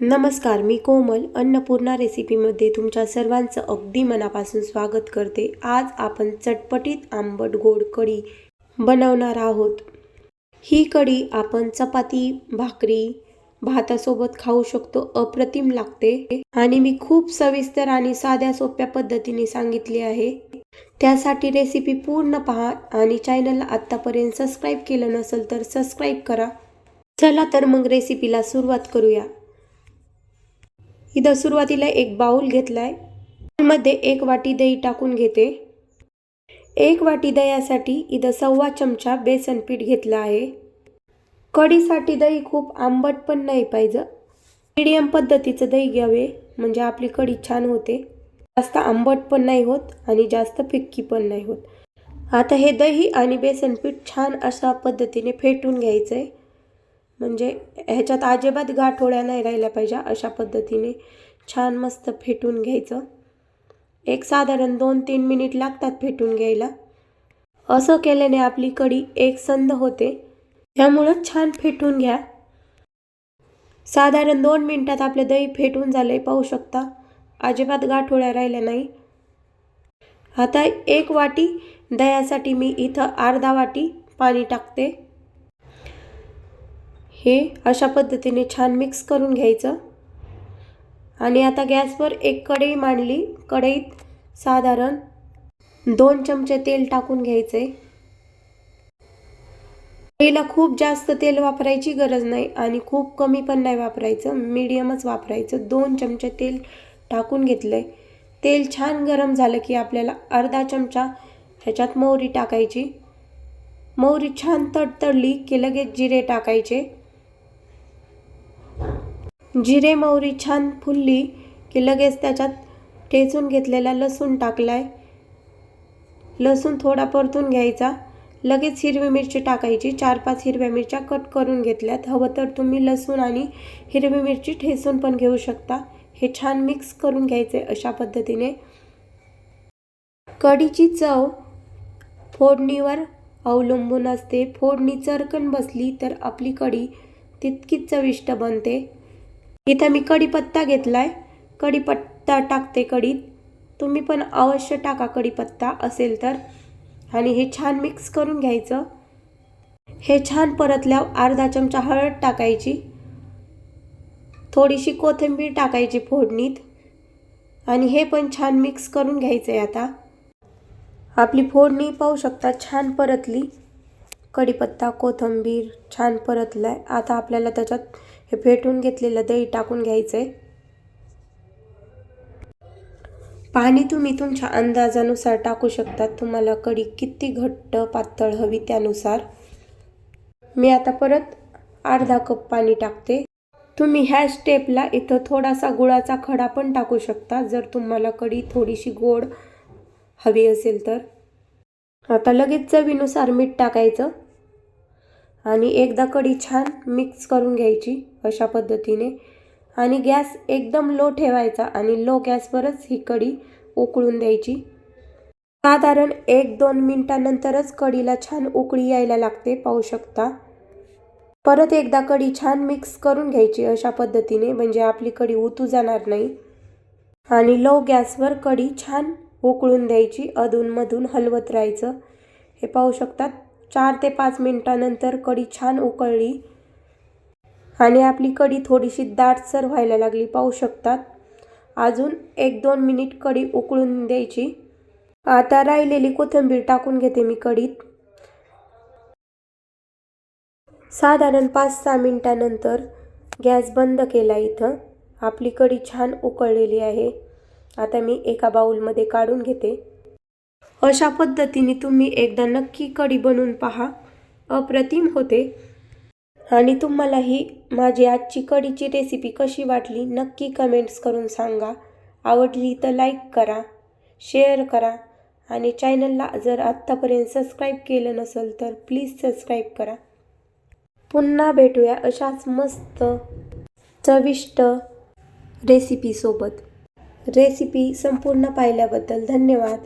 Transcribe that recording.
नमस्कार मी कोमल अन्नपूर्णा रेसिपीमध्ये तुमच्या सर्वांचं अगदी मनापासून स्वागत करते. आज आपण चटपटीत आंबट गोड कढी बनवणार आहोत. ही कढी आपण चपाती भाकरी भातासोबत खाऊ शकतो अप्रतिम लागते. आणि मी खूप सविस्तर आणि साध्या सोप्या पद्धतीने सांगितली आहे. त्यासाठी रेसिपी पूर्ण पहा आणि चॅनलला आत्तापर्यंत सबस्क्राईब केलं नसेल तर सबस्क्राईब करा. चला तर मग रेसिपीला सुरुवात करूया. इथं सुरुवातीला एक बाऊल आहे मध्ये एक वाटी दही टाकून घेते. एक वाटी दह्यासाठी इथं सव्वा चमचा बेसन पीठ घेतलं आहे. कढीसाठी दही खूप आंबट पण नाही पाहिजे. मीडियम पद्धतीचं दही घ्यावे म्हणजे आपली कढी छान होते. जास्त आंबट पण नाही होत आणि जास्त फिक्की पण नाही होत. आता हे दही आणि बेसन पीठ छान अशा पद्धतीने फेटून घ्यायचं आहे म्हणजे ह्याच्यात अजिबात गाठोळ्या नाही राहिल्या पाहिजे अशा पद्धतीने. छान मस्त फेटून घ्यायचं. एक साधारण दोन तीन मिनिट लागतात फेटून घ्यायला. असं केल्याने आपली कढी एक संद होते. त्यामुळं छान फेटून घ्या. साधारण दोन मिनटात आपले दही फेटून झाले पाहू शकता. अजिबात गाठोळ्या राहिल्या नाही. आता एक वाटी दह्यासाठी मी इथं अर्धा वाटी पाणी टाकते. हे अशा पद्धतीने छान मिक्स करून घ्यायचं. आणि आता गॅसवर एक कढई मांडली. कढईत साधारण दोन चमचे तेल टाकून घ्यायचे कढईला खूप जास्त तेल वापरायची गरज नाही आणि खूप कमी पण नाही वापरायचं. मीडियमच वापरायचं. दोन चमचे तेल टाकून घेतलंय. तेल छान गरम झालं की आपल्याला अर्धा चमचा ह्याच्यात मोहरी टाकायची. मोहरी छान तडतडली की लगेच जिरे टाकायचे. जिरे मोहरी छान फुलली की लगेच त्याच्यात ठेचून घेतलेला लसूण टाकलाय. लसूण थोडा परतून घ्यायचा. लगेच हिरवी मिरची टाकायची. चार पाच हिरव्या मिरच्या कट करून घेतल्यात. हवं तर तुम्ही लसूण आणि हिरवी मिरची ठेचून पण घेऊ शकता. हे छान मिक्स करून घ्यायचे अशा पद्धतीने. कढीची चव फोडणीवर अवलंबून असते. फोडणी चरकन बसली तर आपली कढी तितकीच चविष्ट बनते. इथं मी कढीपत्ता घेतला आहे कढीपत्ता टाकते कढीत तुम्ही पण अवश्य टाका कढीपत्ता असेल तर. आणि हे छान मिक्स करून घ्यायचं. हे छान परतल्यावर अर्धा चमचा हळद टाकायची. थोडीशी कोथिंबीर टाकायची फोडणीत. आणि हे पण छान मिक्स करून घ्यायचं आहे आता. आपली फोडणी पाहू शकता छान परतली. कढीपत्ता कोथिंबीर छान परतलाय. आता आपल्याला त्याच्यात हे फेटून घेतलेलं दही टाकून घ्यायचं आहे पाणी तुम्ही तुमच्या अंदाजानुसार टाकू शकता तुम्हाला कढी किती घट्ट पातळ हवी त्यानुसार. मी आता परत अर्धा कप पाणी टाकते. तुम्ही ह्या स्टेपला इथं थोडासा गुळाचा खडा पण टाकू शकता जर तुम्हाला कढी थोडीशी गोड हवी असेल तर. आता लगेच चवीनुसार मीठ टाकायचं. आणि एकदा कढी छान मिक्स करून घ्यायची अशा पद्धतीने. आणि गॅस एकदम लो ठेवायचा आणि लो गॅसवरच ही कढी उकळून द्यायची. साधारण एक दोन मिनटानंतरच कढीला छान उकळी यायला लागते पाहू शकता. परत एकदा कढी छान मिक्स करून घ्यायची अशा पद्धतीने म्हणजे आपली कढी उतू जाणार नाही. आणि लो गॅसवर कढी छान उकळून द्यायची अधूनमधून हलवत राहायचं. हे पाहू शकतात? चार ते पाच मिनटानंतर कढी छान उकळली. आणि आपली कढी थोडीशी दाटसर व्हायला लागली पाहू शकतात. अजून एक दोन मिनिट कढी उकळून द्यायची. आता राहिलेली कोथिंबीर टाकून घेते मी कढीत. साधारण पाच सहा मिनटानंतर गॅस बंद केला इथं. आपली कढी छान उकळलेली आहे. आता मी एका बाउलमध्ये काढून घेते. अशा पद्धतीने तुम्ही एकदा नक्की कढी बनवून पहा. अप्रतिम होते. आणि तुम्हाला ही माझी आजची कढीची रेसिपी कशी वाटली नक्की कमेंट्स करून सांगा. आवडली तर लाईक करा शेअर करा आणि चॅनलला जर आत्तापर्यंत सबस्क्राईब केलं नसेल तर प्लीज सबस्क्राईब करा. पुन्हा भेटूया अशाच मस्त चविष्ट रेसिपीसोबत रेसिपी संपूर्ण पाहिल्याबद्दल धन्यवाद.